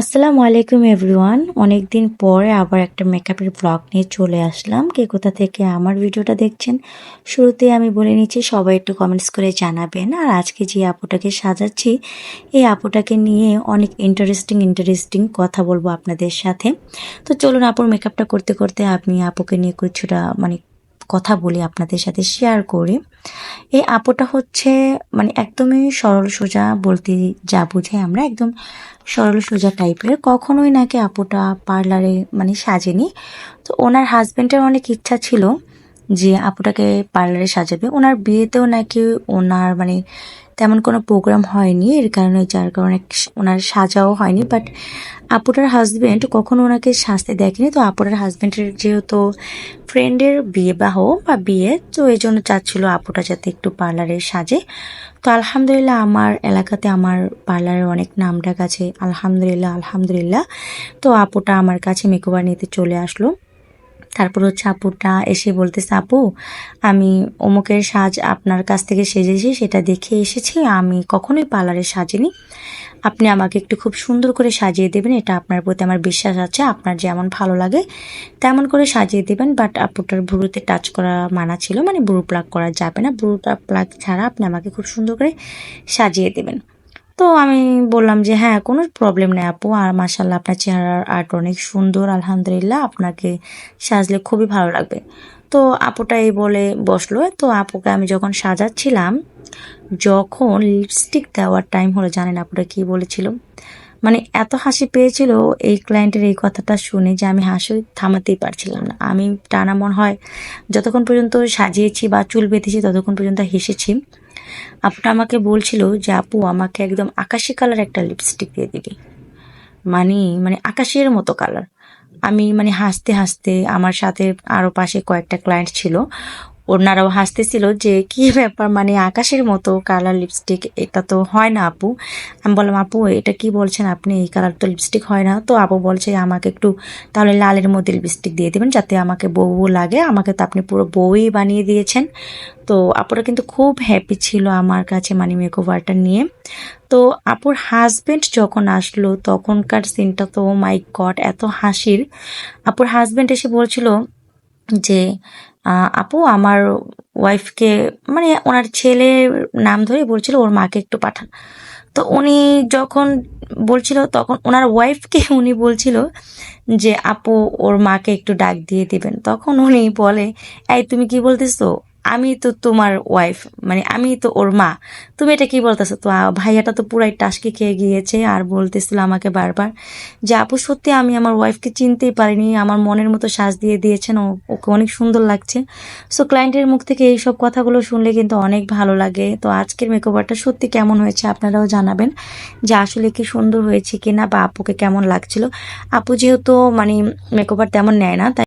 আসসালামু আলাইকুম এভরিওয়ান অনেক দিন পরে আবার একটা মেকআপের ব্লগ নিয়ে চলে আসলাম। কে কোথা থেকে আমার ভিডিওটা দেখছেন, শুরুতে আমি বলে নিচ্ছি, সবাই একটু কমেন্টস করে জানাবেন। আর আজকে যে আপুটাকে সাজাচ্ছি, এই আপুটাকে নিয়ে অনেক ইন্টারেস্টিং ইন্টারেস্টিং কথা বলব আপনাদের সাথে। তো চলুন আপুর মেকআপটা করতে করতে আমি আপুকে নিয়ে কিছুটা মানে কথা বলি আপনাদের সাথে শেয়ার করি। এই আপুটা হচ্ছে মানে একদমই সরল সোজা বলতে যা বুঝে আমরা, একদম সরল সোজা টাইপের কখনোই নাকি আপুটা পার্লারে মানে সাজেনি। তো ওনার হাজব্যান্ডের অনেক ইচ্ছা ছিল যে আপুটাকে পার্লারে সাজাবে। ওনার বিয়েতেও নাকি ওনার মানে তেমন কোনো প্রোগ্রাম হয়নি, এর কারণে যার কারণে ওনার সাজাও হয়নি বাট আপুটার হাজব্যান্ড কখনো ওনাকে সাজতে দেখেনি, তো আপুটার হাজব্যান্ডের যেহেতু ফ্রেন্ডের বিয়ে বাহ বা বিয়ে, তো এই জন্য চাচ্ছিল আপুটা যাতে একটু পার্লারে সাজে। তো আলহামদুলিল্লাহ আমার এলাকাতে আমার পার্লারের অনেক নাম আছে, আলহামদুলিল্লাহ আলহামদুলিল্লাহ। তো আপুটা আমার কাছে মেকওভার নিতে চলে আসলো। তারপর হচ্ছে আপুটা এসে বলতেছে, আপু, আমি অমুকের সাজ আপনার কাছ থেকে সেজেছি, সেটা দেখে এসেছি, আমি কখনোই পার্লারে সাজিনি। আপনি আমাকে একটু খুব সুন্দর করে সাজিয়ে দেবেন, এটা আপনার প্রতি আমার বিশ্বাস আছে, আপনার যেমন ভালো লাগে, তেমন করে সাজিয়ে দেবেন বাট আপুটার ভুরুতে টাচ করা মানা ছিল মানে ভুরু প্লাগ করা যাবে না, ভুরুটা প্লাগ ছাড়া আপনি আমাকে খুব সুন্দর করে সাজিয়ে দেবেন। তো আমি বললাম যে হ্যাঁ কোনো প্রবলেম নেই আপু। আর মাসাল্লাহ আপনার চেহারার আর্ট অনেক সুন্দর, আলহামদুলিল্লাহ। আপনাকে সাজলে খুবই ভালো লাগবে। তো আপুটা এই বলে বসল। তো আপুকে আমি যখন সাজাচ্ছিলাম, যখন লিপস্টিক দেওয়ার টাইম হলো, জানেন আপুটা কি বলেছিল? মানে এত হাসি পেয়েছিল এই ক্লায়েন্টের এই কথাটা শুনে যে, আমি হাসি থামাতেই পারছিলাম না। আমি টানা মন হয় যতক্ষণ পর্যন্ত সাজিয়েছি বা চুল বেঁধেছি, ততক্ষণ পর্যন্ত হেসেছি। আপনা আমাকে বলছিল যে, আপু, আমাকে একদম আকাশি কালার একটা লিপস্টিক দিয়ে দিবি। মানে মানে আকাশের মতো কালার। আমি মানে হাসতে হাসতে আমার সাথে আরও পাশে কয়েকটা ক্লায়েন্ট ছিল। ওনারাও হাসতেছিল যে, কি ব্যাপার? মানে আকাশের মতো কালার লিপস্টিক, এটা তো হয় না আপু। আমি বললাম, আপু, এটা কি বলছেন আপনি? এই কালার তো লিপস্টিক হয় না। তো আপু বলছে, আমাকে একটু তাহলে লালের মধ্যে লিপস্টিক দিয়ে দেবেন, যাতে আমাকে বউ লাগে। আমাকে তো আপনি পুরো বউই বানিয়ে দিয়েছেন। তো আপুরা কিন্তু খুব হ্যাপি ছিল আমার কাছে মানে মেকওভারটা নিয়ে। তো আপুর হাজব্যান্ড যখন আসলো, তখনকার সিনটা তো মাই গড এত হাসির। আপুর হাজব্যান্ড এসে বলছিল যে আপু আমার ওয়াইফকে মানে ওনার ছেলে নাম ধরে বলছিল ওর মাকে একটু পাঠান। তো উনি যখন বলছিল, তখন ওনার ওয়াইফকে উনি বলছিল যে, আপু, ওর মাকে একটু ডাক দিয়ে দিবেন। তখন উনি বলে, এই তুমি কি বলতেছো? আমি তো তোমার ওয়াইফ মানে আমি তো ওর মা। তুমি এটা কি বলতেছো? তো ভাইয়াটা তো পুরাই টাসকে খেয়ে গিয়েছে আর বলতেছিল আমাকে বারবার যে, আপু, সত্যি আমি আমার ওয়াইফকে চিনতেই পারিনি। আমার মনের মতো সাজ দিয়ে দিয়েছেন। ওকে অনেক সুন্দর লাগছে। সো ক্লায়েন্টের মুখ থেকে এইসব কথাগুলো শুনলে কিন্তু অনেক ভালো লাগে। তো, আজকের মেকওভারটা সত্যি কেমন হয়েছে আপনারাও জানাবেন যে, আসলে কি সুন্দর হয়েছে কিনা বা আপুকে কেমন লাগছিল। আপু যেহেতু মানে মেকওভার তেমন নেয় না, তাই